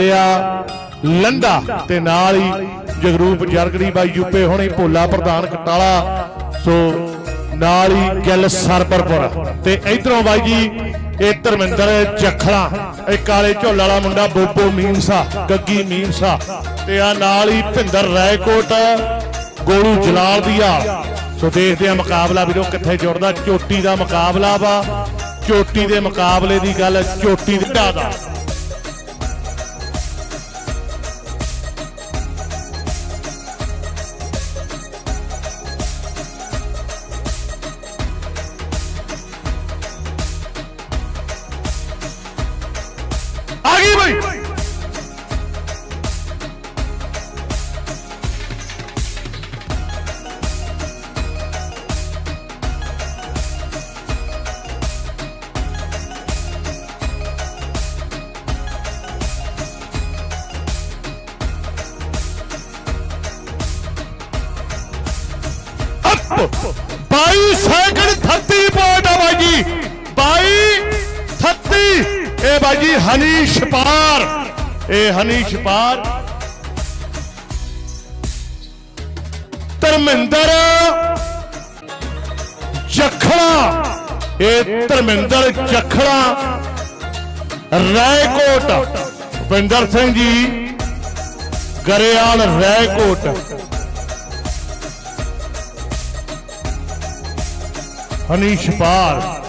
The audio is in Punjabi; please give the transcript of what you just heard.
ਮੇਲਿਆ ਲੰਡਾ ਤੇ ਨਾਲ ਹੀ ਜਗਰੂਪ ਜਰਗੜੀ ਬਾਈ ਯੂਪੇ ਹੁਣੇ ਭੋਲਾ ਪ੍ਰਧਾਨ ਕਟਾਲਾ ਸੋ ਨਾਲ ਹੀ ਗਿੱਲ ਸਰਬਰਪੁਰ। ਤੇ ਇਧਰੋਂ ਬਾਈ ਜੀ, ਇਹ ਧਰਮਿੰਦਰ ਜਖਲਾ, ਇਹ ਕਾਲੇ ਝੋਲ ਵਾਲਾ ਮੁੰਡਾ ਬੋਬੋ ਮੀਮਸਾ, ਗੱਗੀ ਮੀਮਸਾ। ਤੇ ਆ ਨਾਲ ਹੀ ਭਿੰਦਰ ਰਾਏਕੋਟ, ਗੋਲੂ ਜਲਾਲ ਦੀਆ ਸੋ ਦੇਖਦੇ ਆ ਮੁਕਾਬਲਾ ਵੀਰੋ ਕਿੱਥੇ ਜੁੜਦਾ। ਚੋਟੀ ਦਾ ਮੁਕਾਬਲਾ ਵਾ। ਚੋਟੀ ਦੇ ਮੁਕਾਬਲੇ ਦੀ ਗੱਲ, ਚੋਟੀ ਦੇ ਦਾ। 22 ਸੈਕਿੰਡ 30 ਪੁਆਇੰਟ ਆ ਬਾਈ ਜੀ। 22 30 ਇਹ ਬਾਈ ਜੀ ਹਨੀ ਛਪਾਰ ਇਹ ਹਨੀ ਛਪਾਰ ਧਰਮਿੰਦਰ ਜਖੜਾ। ਇਹ ਧਰਮਿੰਦਰ ਜਖੜਾ। ਰਾਏਕੋਟ। ਭੁਪਿੰਦਰ ਸਿੰਘ ਜੀ, ਗਰੇਵਾਲ ਰਾਏਕੋਟ। ਹਨੀ ਛਪਾਰ